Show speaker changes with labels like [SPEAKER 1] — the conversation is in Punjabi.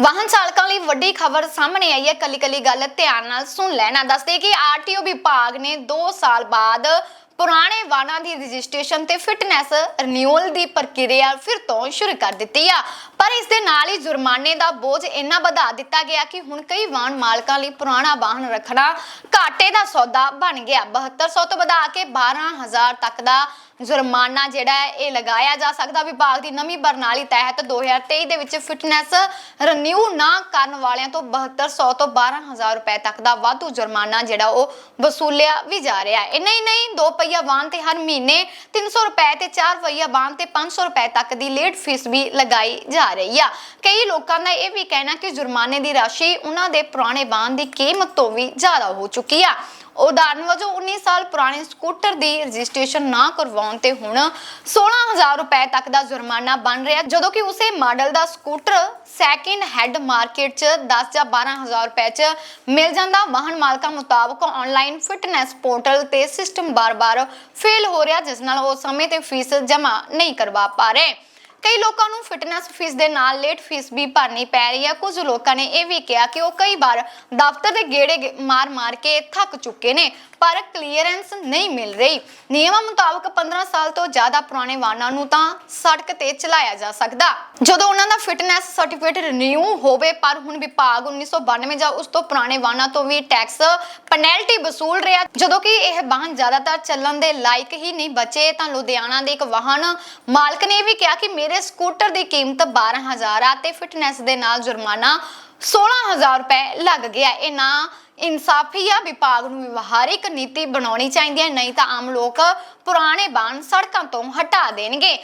[SPEAKER 1] ਵਾਹਨ ਚਾਲਕਾਂ ਲਈ ਵੱਡੀ ਖਬਰ ਸਾਹਮਣੇ ਆਈ ਹੈ। ਕੱਲੀ ਕੱਲੀ ਗੱਲ ਧਿਆਨ ਨਾਲ ਸੁਣ ਲੈਣਾ ਦੱਸਦੇ ਕਿ ਆਰਟੀਓ ਵਿਭਾਗ ਨੇ 2 ਸਾਲ ਬਾਅਦ ਪੁਰਾਣੇ ਵਾਹਨਾਂ ਦੀ ਰਜਿਸਟ੍ਰੇਸ਼ਨ ਤੇ ਫਿਟਨੈਸ ਰਿਨਿਊਅਲ ਦੀ ਪ੍ਰਕਿਰਿਆ ਫਿਰ ਤੋਂ ਸ਼ੁਰੂ ਕਰ ਦਿੱਤੀ ਆ। ਪਰ ਇਸ ਦੇ ਨਾਲ ਹੀ ਜੁਰਮਾਨੇ ਦਾ ਬੋਝ ਇੰਨਾ ਵਧਾ ਦਿੱਤਾ ਗਿਆ ਕਿ ਹੁਣ ਕਈ ਵਾਹਨ ਮਾਲਕਾਂ ਲਈ ਪੁਰਾਣਾ ਵਾਹਨ ਰੱਖਣਾ ਘਾਟੇ ਦਾ ਸੌਦਾ ਬਣ ਗਿਆ। 7200 ਤੋਂ ਵਧਾ ਕੇ 12000 ਤੱਕ ਦਾ ਜੁਰਮਾਨਾ ਜਿਹੜਾ ਇਹ ਲਗਾਇਆ ਜਾ ਸਕਦਾ। ਵਿਭਾਗ ਦੀ ਨਵੀਂ ਪ੍ਰਣਾਲੀ ਤਹਿਤ 2023 ਦੇ ਵਿੱਚ ਫਿਟਨੈਸ ਰਿਨਿਊ ਨਾ ਕਰਨ ਵਾਲਿਆਂ ਤੋਂ 7200 ਤੋਂ 12000 ਰੁਪਏ ਤੱਕ ਦਾ ਵਾਧੂ ਜੁਰਮਾਨਾ ਜਿਹੜਾ ਉਹ ਵਸੂਲਿਆ ਵੀ ਜਾ ਰਿਹਾ ਹੈ। ਇੰਨਾ ਨਹੀਂ, ਦੋ ਪਹੀਆ ਵਾਹਨ ਤੇ ਹਰ ਮਹੀਨੇ 300 ਰੁਪਏ ਤੇ ਚਾਰ ਪਹੀਆ ਵਾਹਨ ਤੇ 500 ਰੁਪਏ ਤੱਕ ਦੀ ਲੇਟ ਫੀਸ ਵੀ ਲਗਾਈ ਜਾ ਰਹੀ ਆ। ਕਈ ਲੋਕਾਂ ਦਾ ਇਹ ਵੀ ਕਹਿਣਾ ਕਿ ਜੁਰਮਾਨੇ ਦੀ ਰਾਸ਼ੀ ਉਹਨਾਂ ਦੇ ਪੁਰਾਣੇ ਵਾਹਨ ਦੀ ਕੀਮਤ ਤੋਂ ਵੀ ਜ਼ਿਆਦਾ ਹੋ ਚੁੱਕੀ ਆ। ਉਦਾਹਰਨ ਵਜੋਂ 19 ਸਾਲ ਪੁਰਾਣੇ ਸਕੂਟਰ ਦੀ ਰਜਿਸਟ੍ਰੇਸ਼ਨ ਨਾ ਕਰਵਾਉਣ ਤੇ ਹੁਣ 16000 ਰੁਪਏ ਤੱਕ ਦਾ ਜੁਰਮਾਨਾ ਬਣ ਰਿਹਾ। ਜਦੋਂ ਕਿ ਉਸੇ ਮਾਡਲ ਦਾ ਸਕੂਟਰ ਸੈਕਿੰਡ ਹੈਂਡ ਮਾਰਕੀਟ 'ਚ 10 ਜਾਂ 12000 ਰੁਪਏ 'ਚ ਮਿਲ ਜਾਂਦਾ। ਵਾਹਨ ਮਾਲਕਾਂ ਮੁਤਾਬਕ ਆਨਲਾਈਨ ਫਿਟਨੈਸ ਪੋਰਟਲ ਤੇ ਸਿਸਟਮ ਬਾਰ-ਬਾਰ ਫੇਲ ਹੋ ਰਿਹਾ, ਜਿਸ ਨਾਲ ਉਹ ਸਮੇਂ ਤੇ ਫੀਸ ਜਮ੍ਹਾਂ ਨਹੀਂ ਕਰਵਾ ਪਾ ਰਹੇ। ਕਈ ਲੋਕਾਂ ਨੂੰ ਫਿਟਨੈਸ ਫੀਸ ਦੇ ਨਾਲ ਲੇਟ ਫੀਸ ਵੀ ਭਰਨੀ ਪੈ ਰਹੀ ਹੈ ਕੁਝ ਲੋਕਾਂ ਨੇ ਇਹ ਵੀ ਕਿਹਾ ਕਿ ਉਹ ਕਈ ਵਾਰ ਦਫ਼ਤਰ ਦੇ ਗੇੜੇ ਮਾਰ-ਮਾਰ ਕੇ ਥੱਕ ਚੁੱਕੇ ਨੇ। ਪਰ ਕਲੀਅਰੈਂਸ ਨਹੀਂ ਮਿਲ ਰਹੀ। ਨਿਯਮਾਂ ਮੁਤਾਬਕ 15 ਸਾਲ ਤੋਂ ਜ਼ਿਆਦਾ ਪੁਰਾਣੇ ਵਾਹਨਾਂ ਨੂੰ ਤਾਂ ਸੜਕ ਤੇ ਚਲਾਇਆ ਜਾ ਸਕਦਾ। ਜਦੋਂ ਉਹਨਾਂ ਦਾ ਫਿਟਨੈਸ ਸਰਟੀਫਿਕੇਟ ਰਿਨਿਊ ਹੋਵੇ, ਪਰ ਹੁਣ ਵਿਭਾਗ 1992 ਜਾਂ ਉਸ ਤੋਂ ਪੁਰਾਣੇ ਵਾਹਨਾਂ ਤੋਂ ਵੀ ਟੈਕਸ ਪੈਨਲਟੀ ਵਸੂਲ ਰਿਹਾ। ਜਦੋਂ ਕਿ ਇਹ ਵਾਹਨ ਜ਼ਿਆਦਾਤਰ ਚੱਲਣ ਦੇ ਲਾਇਕ ਹੀ ਨਹੀਂ ਬਚੇ, ਤਾਂ ਲੁਧਿਆਣਾ ਦੇ ਇੱਕ ਵਾਹਨ ਮਾਲਕ ਨੇ ਵੀ ਕਿਹਾ ਕਿ ਮੇਰੇ ਸਕੂਟਰ ਦੀ ਕੀਮਤ 12000 ਆ ਤੇ ਫਿਟਨੈਸ ਦੇ ਨਾਲ ਜੁਰਮਾਨਾ 16000 ਰੁਪਏ ਲੱਗ ਗਿਆ। ਇਹ ਨਾ ਇਨਸਾਫ਼ੀਆ ਵਿਭਾਗ ਨੂੰ ਵਿਵਹਾਰਿਕ ਨੀਤੀ ਬਣਾਉਣੀ ਚਾਹੀਦੀ ਹੈ, ਨਹੀਂ ਤਾਂ ਆਮ ਲੋਕ ਪੁਰਾਣੇ ਵਾਹਨ ਸੜਕਾਂ ਤੋਂ ਹਟਾ ਦੇਣਗੇ।